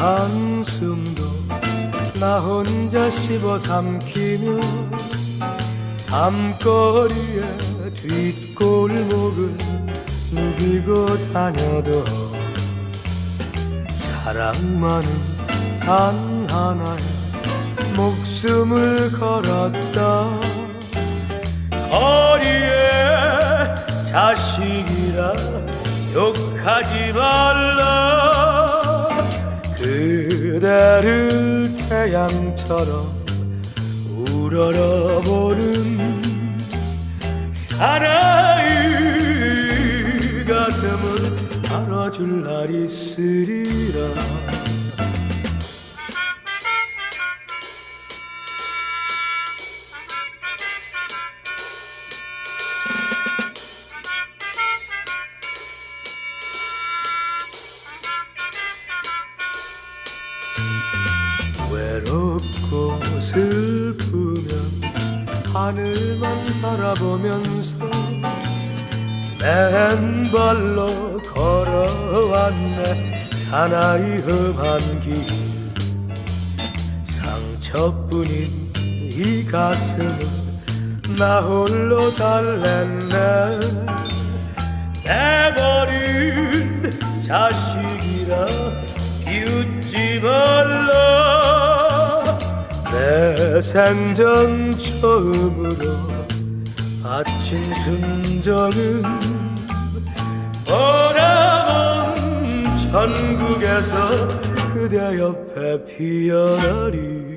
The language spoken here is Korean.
한숨도 나 혼자 씹어 삼키며 밤거리에 뒷골목을 누비고 다녀도 사랑만은 단 하나에 목숨을 걸었다. 거리에 자식이라 욕하지 말라 그대를 태양처럼 우러러보는 사나이 가슴을 알아줄 날 있으리라 외롭고 슬프면 하늘만 바라보면서 맨발로 걸어왔네. 사나이 험한 길. 상처뿐인 이 가슴을 나 홀로 달랬네. 내버린 자식이라 비웃지 말라 내 생전 처음으로 아침 순정은 보라본 천국에서 그대 옆에 피어나리